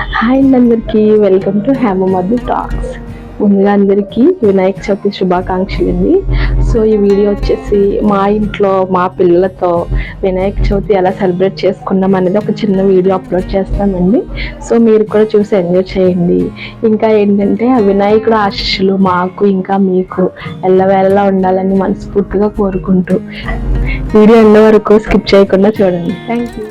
Hi అండి అందరికీ. Welcome to Hemamadhu talks. ముందుగా అందరికీ వినాయక చవితి శుభాకాంక్షలు అండి సో ఈ వీడియో వచ్చేసి మా ఇంట్లో మా పిల్లలతో వినాయక చవితి ఎలా సెలబ్రేట్ చేసుకున్నాం అనేది ఒక చిన్న వీడియో అప్లోడ్ చేస్తామండి. సో మీరు కూడా చూసి ఎంజాయ్ చేయండి. ఇంకా ఏంటంటే ఆ వినాయకుడు ఆశీస్సులు మాకు ఇంకా మీకు ఎల్లవేళలా ఉండాలని మనస్ఫూర్తిగా కోరుకుంటూ వీడియో ఎండ వరకు స్కిప్ చేయకుండా చూడండి. థ్యాంక్ యూ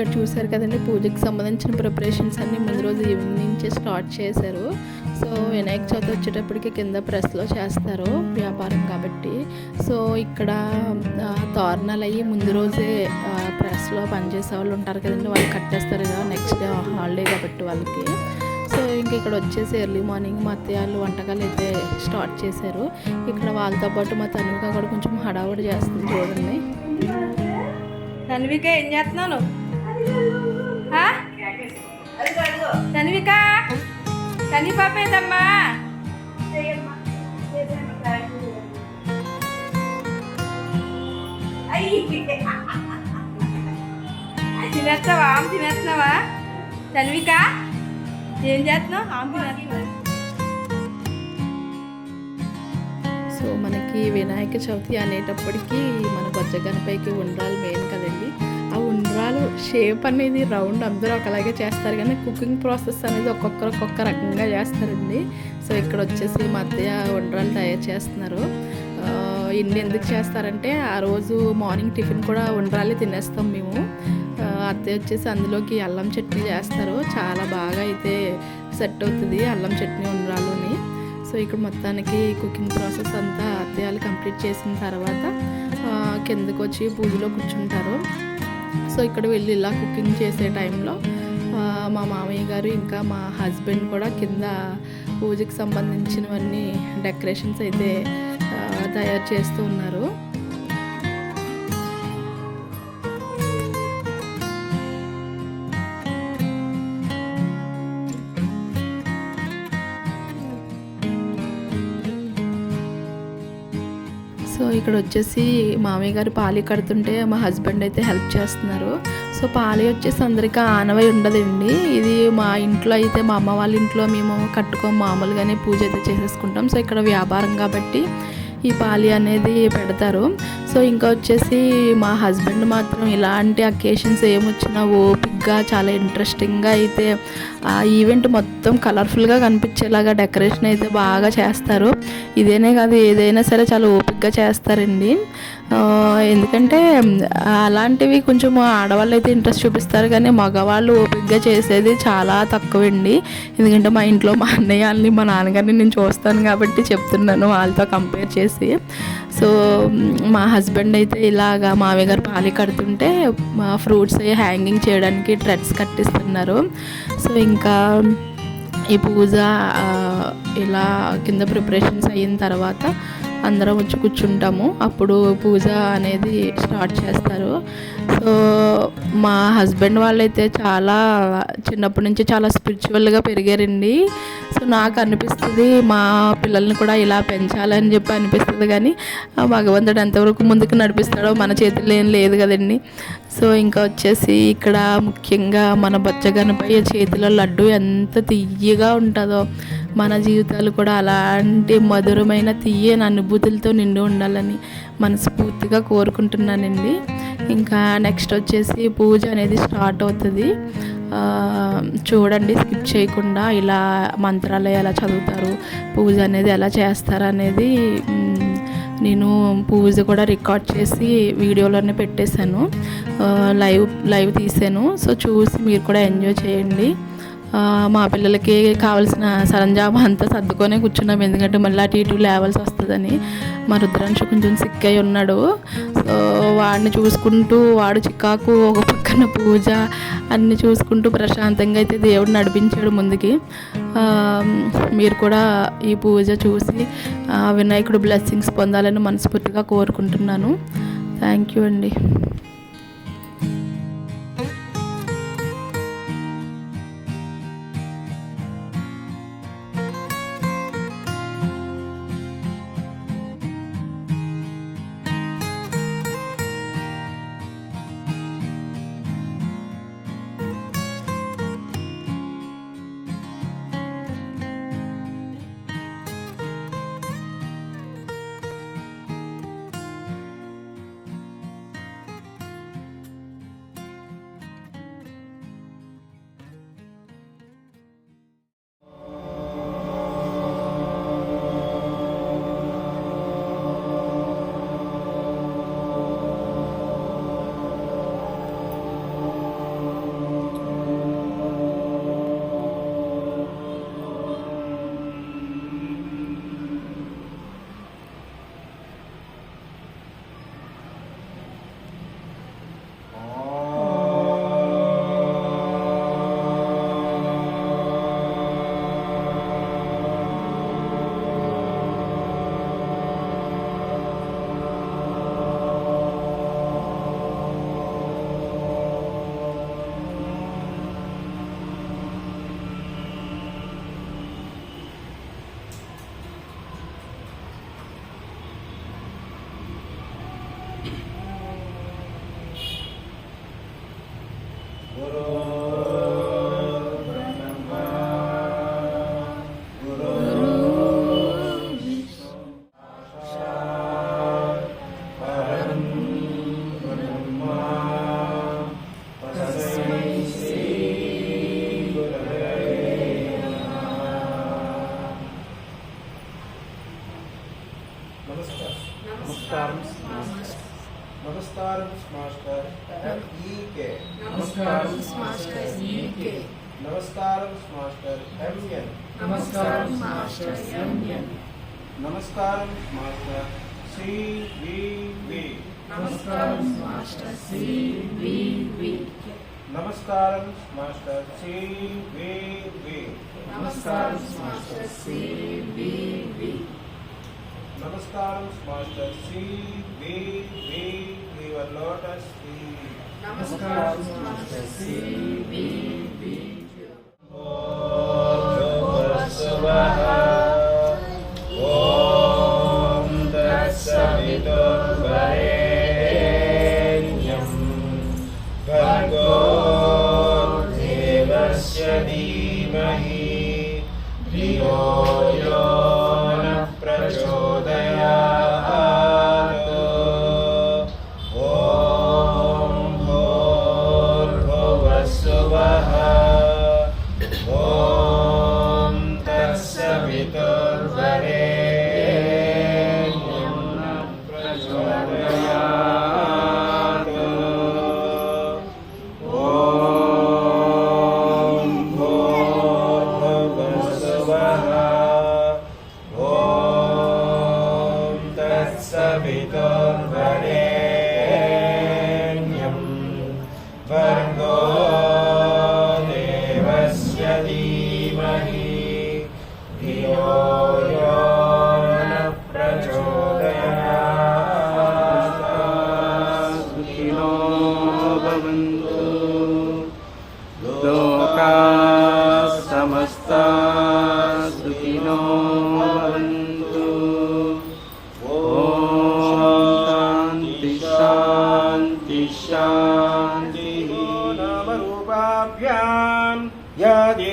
ఇక్కడ చూసారు కదండి పూజకి సంబంధించిన ప్రిపరేషన్స్ అన్ని ముందు రోజు ఈవినింగ్ నుంచి స్టార్ట్ చేశారు. సో వినాయక చవితి వచ్చేటప్పటికి కింద ప్రెస్లో చేస్తారు వ్యాపారం కాబట్టి. సో ఇక్కడ తోరణాలు అయ్యి ముందు రోజే ప్రెస్లో పనిచేసే వాళ్ళు ఉంటారు కదండి వాళ్ళు కట్టేస్తారు కదా నెక్స్ట్ డే హాలిడే కాబట్టి వాళ్ళకి. సో ఇంక ఇక్కడ వచ్చేసి ఎర్లీ మార్నింగ్ మా అత్తయ్యలు వంటకాలు అయితే స్టార్ట్ చేశారు. ఇక్కడ వాళ్ళతో పాటు మా తనువుగా కూడా కొంచెం హడావుడి చేస్తుంది చూడండి. తన్విక ఏం చేస్తున్నాను తన్విక? తని తినేస్తావా? ఆమె తినేస్తున్నావా? తన్విక? ఏం చేస్తున్నావు? ఆమె తినేస్తున్నావా? సో మనకి వినాయక చవితి అనేటప్పటికీ మన బొజ్జగనపైకి ఉండాలి మెయిన్ కదండి. ఉండ్రాలు షేప్ అనేది రౌండ్ అందరూ ఒకలాగే చేస్తారు కానీ కుకింగ్ ప్రాసెస్ అనేది ఒక్కొక్కరు ఒక్కొక్క రకంగా చేస్తారండి. సో ఇక్కడ వచ్చేసి మా అత్తయ్య ఉండ్రాలు తయారు చేస్తున్నారు. ఇన్ని ఎందుకు చేస్తారంటే ఆ రోజు మార్నింగ్ టిఫిన్ కూడా ఉండ్రాలే తినేస్తాం మేము. అత్తయ్య వచ్చేసి అందులోకి అల్లం చట్నీ చేస్తారు. చాలా బాగా అయితే సెట్ అవుతుంది అల్లం చట్నీ ఉండ్రాలుని. సో ఇక్కడ మొత్తానికి కుకింగ్ ప్రాసెస్ అంతా అత్తయ్యాలు కంప్లీట్ చేసిన తర్వాత కిందకు వచ్చి పూజలో కూర్చుంటారు. సో ఇక్కడ వెళ్ళి ఇలా కుకింగ్ చేసే టైంలో మా మామయ్య గారు ఇంకా మా హస్బెండ్ కూడా కింద పూజకి సంబంధించినవన్నీ డెకరేషన్స్ అయితే తయారు చేస్తూ ఉన్నారు. ఇక్కడ వచ్చేసి మామయ్య గారు పాలి కడుతుంటే మా హస్బెండ్ అయితే హెల్ప్ చేస్తున్నారు. సో పాలి వచ్చేసి అందరికీ ఆనవై ఉండదండి. ఇది మా ఇంట్లో అయితే మా అమ్మ వాళ్ళ ఇంట్లో మేము కట్టుకోం మామూలుగానే పూజ అయితే చేసేసుకుంటాం. సో ఇక్కడ వ్యాపారం కాబట్టి ఈ పాలి అనేది పెడతారు. సో ఇంకా వచ్చేసి మా హస్బెండ్ మాత్రం ఇలాంటి అకేషన్స్ ఏమొచ్చినా ఓపిక్గా చాలా ఇంట్రెస్టింగ్గా అయితే ఆ ఈవెంట్ మొత్తం కలర్ఫుల్గా కనిపించేలాగా డెకరేషన్ అయితే బాగా చేస్తారు. ఇదేనే కాదు ఏదైనా సరే చాలా ఓపిక్గా చేస్తారండి. ఎందుకంటే అలాంటివి కొంచెం ఆడవాళ్ళు అయితే ఇంట్రెస్ట్ చూపిస్తారు కానీ మగవాళ్ళు ఓపిక్గా చేసేది చాలా తక్కువండి. ఎందుకంటే మా ఇంట్లో మా అన్నయ్య వాళ్ళని మా నాన్నగారిని నేను చూస్తాను కాబట్టి చెప్తున్నాను వాళ్ళతో కంపేర్ చేసి. సో మా హస్బెండ్ అయితే ఇలాగా మావయ్య గారు పాలి కడుతుంటే మా ఫ్రూట్స్ హ్యాంగింగ్ చేయడానికి ట్రెడ్స్ కట్టిస్తున్నారు. సో ఇంకా ఈ పూజ ఇలా కింద ప్రిపరేషన్స్ అయిన తర్వాత అందరం వచ్చి కూర్చుంటాము. అప్పుడు పూజ అనేది స్టార్ట్ చేస్తారు. సో మా హస్బెండ్ వాళ్ళైతే చాలా చిన్నప్పటి నుంచి చాలా స్పిరిచువల్గా పెరిగారండి. సో నాకు అనిపిస్తుంది మా పిల్లల్ని కూడా ఇలా పెంచాలని చెప్పి అనిపిస్తుంది కానీ ఆ భగవంతుడు ఎంతవరకు ముందుకు నడిపిస్తాడో మన చేతిలో ఏం లేదు కదండి. సో ఇంకా వచ్చేసి ఇక్కడ ముఖ్యంగా మన బచ్చగనపై చేతిలో లడ్డు ఎంత తియ్యగా ఉంటుందో మన జీవితాలు కూడా అలాంటి మధురమైన తీయని అనుభూతులతో నిండి ఉండాలని మనస్ఫూర్తిగా కోరుకుంటున్నానండి. ఇంకా నెక్స్ట్ వచ్చేసి పూజ అనేది స్టార్ట్ అవుతుంది. చూడండి స్కిప్ చేయకుండా ఇలా మంత్రాలు ఎలా చదువుతారు పూజ అనేది ఎలా చేస్తారు అనేది నేను పూజ కూడా రికార్డ్ చేసి వీడియోలోనే పెట్టేశాను. లైవ్ లైవ్ తీసాను సో చూసి మీరు కూడా ఎంజాయ్ చేయండి. మా పిల్లలకి కావాల్సిన సరంజామా అంతా సర్దుకొనే కూర్చున్నాం. ఎందుకంటే మళ్ళీ అటు ఇటు లేవల్సి వస్తుందని. మా రుద్రాంశ కొంచెం సిక్ అయి ఉన్నాడు. సో వాడిని చూసుకుంటూ వాడు చికాకు ఒక పక్కన పూజ అన్ని చూసుకుంటూ ప్రశాంతంగా అయితే దేవుడు నడిపించాడు ముందుకి. మీరు కూడా ఈ పూజ చూసి వినాయకుడు బ్లెస్సింగ్స్ పొందాలని మనస్ఫూర్తిగా కోరుకుంటున్నాను. థ్యాంక్ యూ అండి. నమస్కారం నమస్కారం మాస్టర్ ఈకే నమస్కారం మాస్టర్ ఈకే నమస్కారం మాస్టర్ ఎంఎన్ నమస్కారం మాస్టర్ ఎంఎన్ నమస్కారం మాస్టర్ సివివి నమస్కారం మాస్టర్ సివివి నమస్కారం మాస్టర్ సివివి నమస్కారం మాస్టర్ సివివి నమస్కారం master C V V your lotus నమస్కారం మాస్టర్ సి వి వి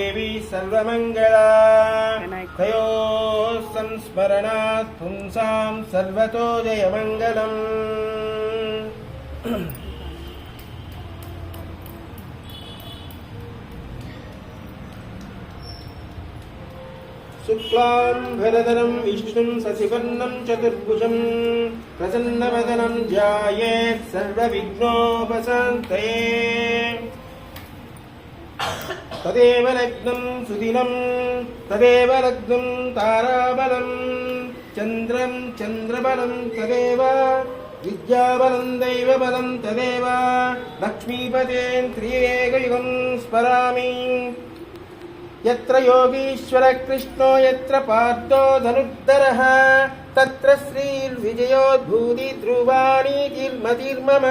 देवी सर्वमङ्गला तयोः संस्मरणात् पुंसां सर्वतो जयमङ्गलम् शुक्लाम्भरधरं विष्णुं ससिवर्णं चतुर्भुजम् प्रसन्नवदनं ध्यायेत् सर्वविघ्नोपशान्तये तदेव लग्नं सुदिनं तदेव लग्नं ताराबलं चन्द्रं चन्द्रबलं तदेव विद्याबलं दैवबलं तदेव लक्ष्मीपतेन् त्रियेकयुगं स्मरामि यत्र योगीश्वर कृष्णो यत्र पार्थो धनुर्धरः तत्र श्रीर्विजयोद्भूति ध्रुवाणी तिर्मतिर्मम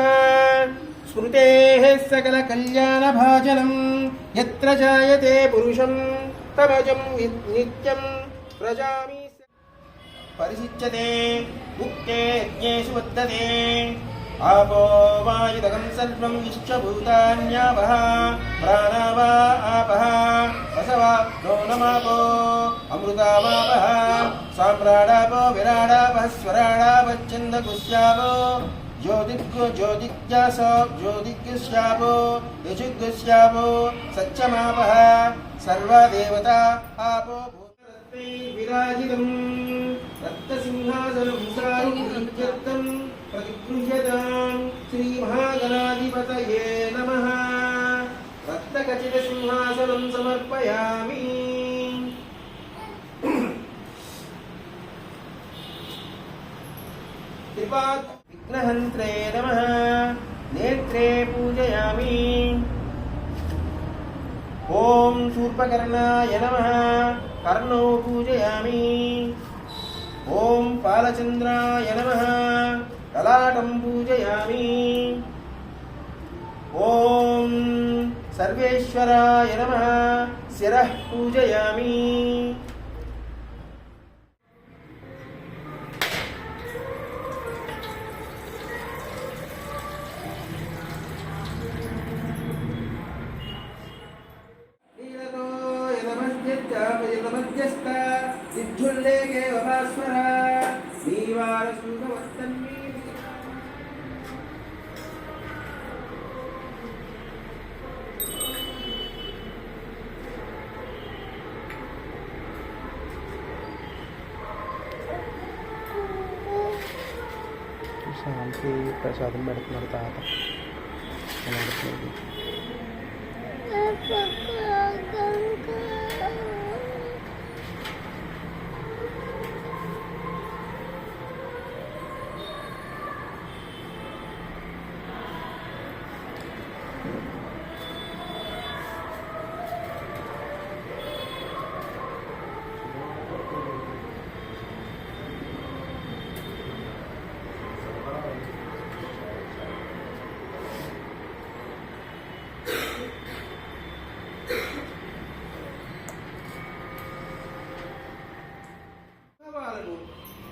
स्मृतेः सकलकल्याणभाजनम् यत्र जायते पुरुषं तमजं नित्यं व्रजामि परिशिच्यते मुक्ते यज्ञेषु वर्तते आपो वायुदकं सर्वं विश्वभूतान्यापः प्राणावा आपः वसवा नो नमापो अमृतामापः साम्राडापो विराडापः स्वराडापच्छन्दकुस्यापो ज्योतिर्गो ज्योतिज्ञासो ज्योतिज्ञस्यापो यजुग्स्यापो सत्यमापः सर्वदेवता आपो भूतरत्नै विराजितम्। रक्तसिंहासनं सारुत्यर्थं प्रतिगृह्यतां श्रीमहागणाधिपतये नमः। रक्तखचितसिंहासनं समर्पयामि। कृपात् विघ्नहन्त्रे नमः नेत्रे पूजयामि ॐ शूर्पकर्णाय नमः कर्णौ पूजयामि ॐ पालचन्द्राय नमः ललाटं पूजयामि ॐ सर्वेश्वराय नमः शिरः पूजयामि ஓங்கார சுந்த வத்தன்மே ప్రసాదం పెడుతున్నారు తాత అలా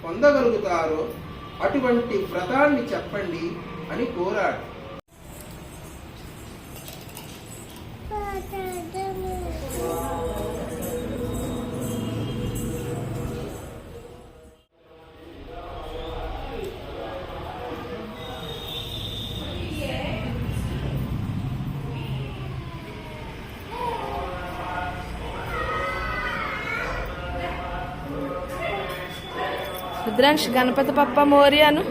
పొందగలుగుతారో అటువంటి వ్రతాన్ని చెప్పండి అని కోరాడు. రుద్రాక్ష గణపతి పప్ప మోరియాను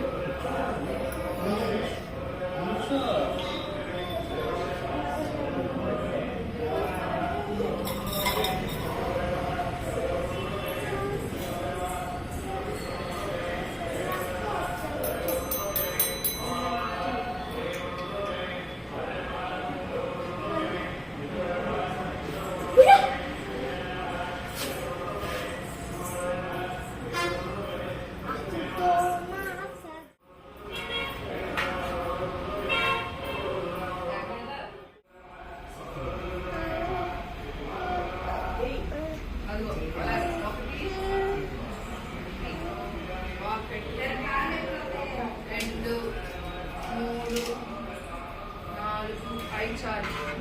Tchau.